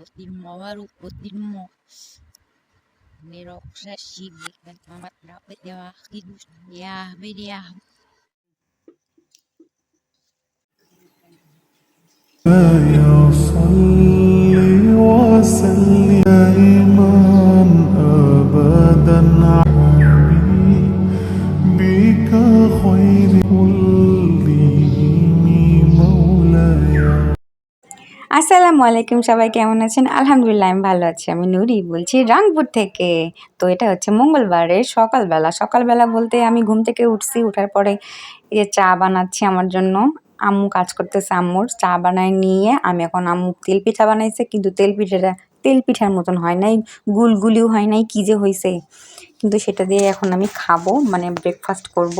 Odilmo Baruch, Odilmo Nirokshashi, Mamat Rapid ya Yahbid Yahbid. আসসালামু আলাইকুম, সবাই কেমন আছেন? আলহামদুলিল্লাহ, আমি ভালো আছি। আমি নুরি বলছি রংপুর থেকে। তো এটা হচ্ছে মঙ্গলবারের সকালবেলা। সকালবেলা বলতে আমি ঘুম থেকে উঠছি, উঠার পরে এই চা বানাচ্ছি আমার জন্য। আম্মু কাজ করতেছে, আম্মুর চা বানায় নিয়ে আমি এখন আম্মু তেল পিঠা বানাইছে, কিন্তু তেল পিঠাটা তেল পিঠার মতন হয় নাই, গুলগুলিও হয় নাই, কী যে হয়েছে কিন্তু সেটা দিয়ে এখন আমি খাব মানে ব্রেকফাস্ট করব।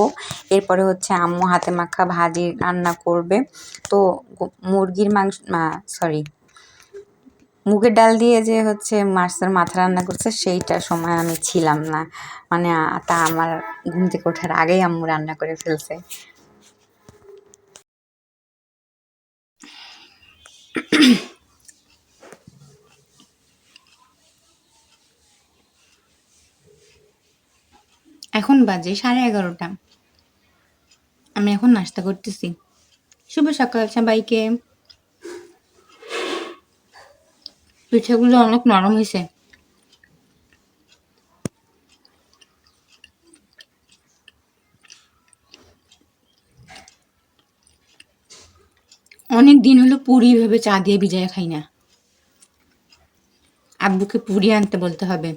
এরপরে হচ্ছে আম্মু হাতে মাখা ভাজি রান্না করবে। তো মুরগির মাংস সরি মুগের ডাল দিয়ে যে হচ্ছে মাছের মাথা রান্না করছে সেইটার সময় আমি ছিলাম না। মানে তা আমার ঘুম থেকে ওঠার আগেই আম্মু রান্না করে ফেলছে। এখন বাজে সাড়ে এগারোটা। আমি এখন নাস্তা করতেছি। শুভ সকাল সবাইকে। পিঠেগুলো অনেক নরম হয়েছে। অনেক দিন হলো পুরি ভেবে চা দিয়ে ভিজায় খাই না। আব্বুকে পুরি আনতে বলতে হবে।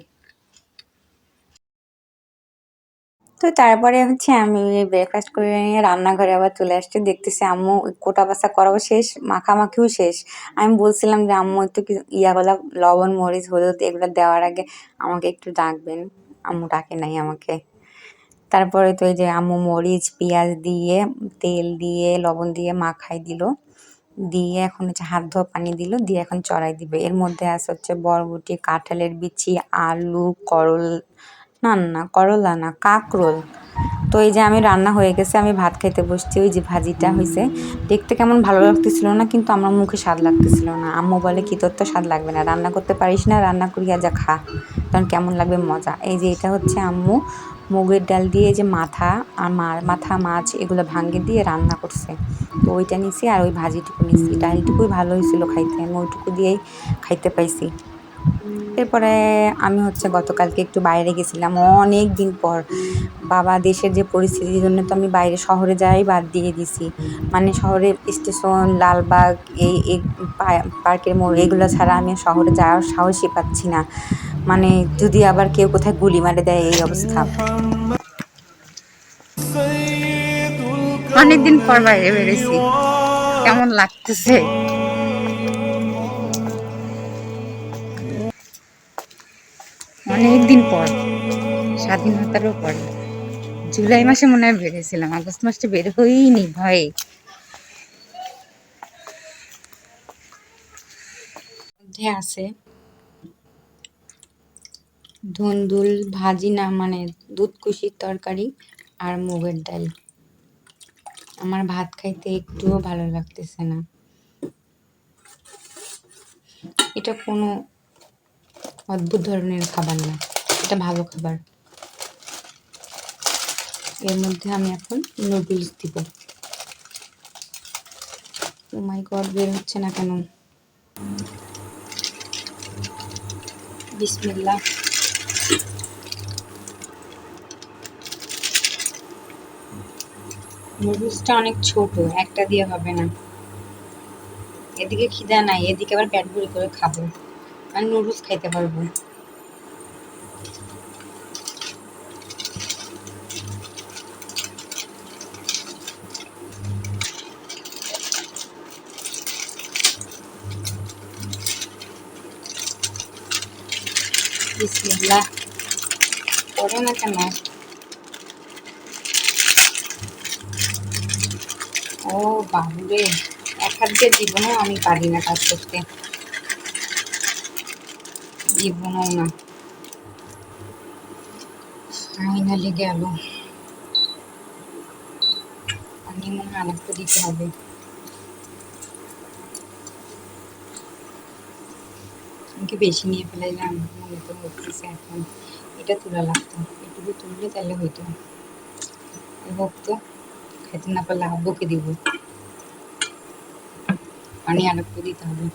তো তারপরে হচ্ছে আমি ব্রেকফাস্ট করে নিয়ে রান্নাঘরে আবার চলে আসছি। দেখতেছি আম্মু কোটা বাসা করাও শেষ, মাখামাখিও শেষ। আমি বলছিলাম যে, আম্মু, একটু ইয়াগুলা লবণ, মরিচ, হলুদ এগুলো দেওয়ার আগে আমাকে একটু ডাকবেন। আম্মু ডাকে নাই আমাকে। তারপরে তো এই যে আম্মু মরিচ, পেঁয়াজ দিয়ে, তেল দিয়ে, লবণ দিয়ে মাখাই দিল। দিয়ে এখন হচ্ছে হাত ধোয়া পানি দিল, দিয়ে এখন চড়াই দিবে। এর মধ্যে আছে হচ্ছে বরবটি, কাঁঠালের বিচি, আলু, করল না না করলা না, কাকরোল। তো এই যে আমি রান্না হয়ে গেছে, আমি ভাত খাইতে বসছি, ওই যে ভাজিটা হয়েছে দেখতে কেমন ভালো লাগতেছিল না, কিন্তু আমার মুখে স্বাদ লাগতেছিল না। আম্মু বলে, কি তোর তো স্বাদ লাগবে না, রান্না করতে পারিস না, রান্না করিয়া যা খা। তখন কেমন লাগবে মজা। এই যে এটা হচ্ছে আম্মু মুগের ডাল দিয়ে যে মাথা আর মাথা, মাছ এগুলো ভাঙ্গে দিয়ে রান্না করছে। তো ওইটা নিছি আর ওই ভাজিটুকু নিছি। ডালটুকুই ভালো হয়েছিল খাইতে, আমি ওইটুকু দিয়েই খাইতে পাইছি। এরপরে আমি হচ্ছে গতকালকে একটু বাইরে গেছিলাম অনেক দিন পর। বাবা দেশের যে পরিস্থিতির জন্য তো আমি বাইরে শহরে যাই বাদ দিয়ে দিছি। মানে শহরে স্টেশন, লালবাগ, এই পার্কের মোড়, এগুলো ছাড়া আমি শহরে যাওয়ার সাহসই পাচ্ছি না। মানে যদি আবার কেউ কোথায় গুলি মারে দেয় এই অবস্থা। অনেকদিন পর বাইরে বেড়েছি কেমন লাগতেছে? অনেকদিন পর স্বাধীনতারও পর। জুলাই মাসে মনে হয় বেরিয়েছিলাম, আগস্ট মাসে বের হইনি, ভয়ে। মধ্যে আছে ধুন্দুল, ভাজি না মানে দুধ কুশির তরকারি আর মুগের ডাল। আমার ভাত খাইতে একটুও ভালো লাগতেছে না। এটা কোনো অদ্ভুত ধরনের খাবার না, এটা ভালো খাবার। এর মধ্যে আমি এখন নুডলস দিব। মাই গড বের হচ্ছে না কেন? বিসমিল্লাহ। নুডলসটা অনেক ছোট, একটা দিয়ে হবে না। এদিকে খিদা নাই, এদিকে আবার ভরি করে খাব। আর নুডলস খাইতে পারব। বিসমিল্লাহ। পড়ে না কেন? ও বাবুরে এক হাত দিয়ে জীবনেও আমি পারি না কাজ করতে। জীবনেও না। ফাইনালি গেল। পানি মনে হয় আরেকটু দিতে হবে। আমাকে বেশি নিয়ে ফেলাইলাম মনে তো হচ্ছে এখন। এটা তোলা লাগতো। এটুকু তুললে তাহলে হইতো। হোক তো খাইতে না পারলে আব্বুকে দিব। পানি আর দিতে হবে।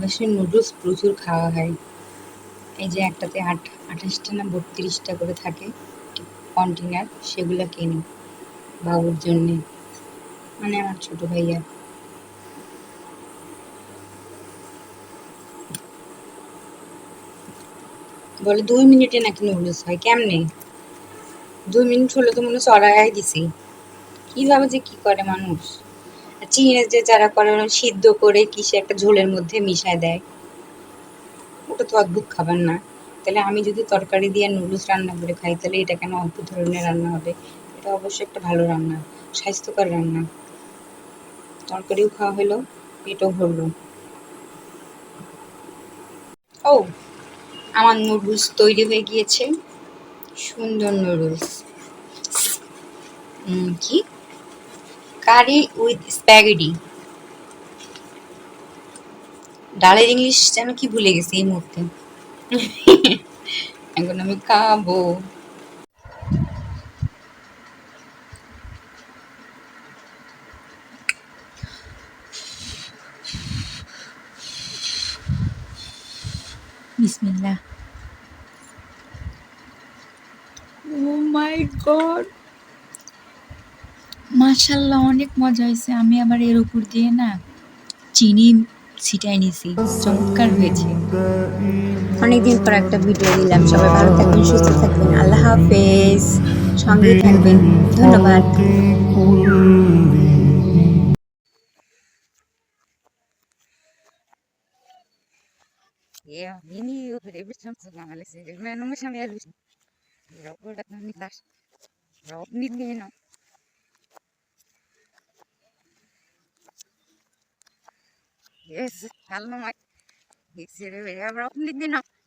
বাসায় নুডলস প্রচুর খাওয়া হয়। এই যে একটাতে আট, আঠাশটা না বত্রিশটা করে থাকে কন্টেনার সেগুলো কিনি বাবুর জন্যে। মানে আমার ছোট ভাইয়া। বলে দুই মিনিটে নাকি নুডলস হয়, কেমনে? দুই মিনিট হলে তো মনে হচ্ছে অর্ডার দিছি। কীভাবে যে কি করে মানুষ? চীনে যে যারা করে সিদ্ধ করে কিসে একটা ঝোলের মধ্যে মিশায় দেয়। ওটা তো অদ্ভুত খাবার না। তাহলে আমি যদি তরকারি দিয়ে নুডলস রান্না করে খাই, তাহলে এটা কেন অদ্ভুত ধরনের রান্না হবে? এটা অবশ্যই একটা ভালো রান্না, স্বাস্থ্যকর রান্না। তরকারিও খাওয়া হলো, পেটও ভরলো। ও আমার নুডলস তৈরি হয়ে গিয়েছে। সুন্দর নুডলস। কি? Curry with spaghetti. ডালের ইংলিশ যেন কি ভুলে গেছি এই মুহূর্তে। এখন আমি খাব। বিসমিল্লাহ ও মাই গড মাশাল্লাহ অনেক মজা হয়েছে। আমি আবার এর উপর দিয়ে না চিনি ছিটাই নিছি। চমৎকার হয়েছে। অনেকদিন পর একটা ভিডিও দিলাম সবাই ভালো থাকবেন সুস্থ থাকবেন। আল্লাহ হাফেজ। সঙ্গে থাকবেন। ধন্যবাদ। Ja, ini udah bisa sama alis ini. Mana mau sama alis? Rok udah nih tas. Rock meat ngayon oh. Yes, hello my. Yes, we have rock meat din oh.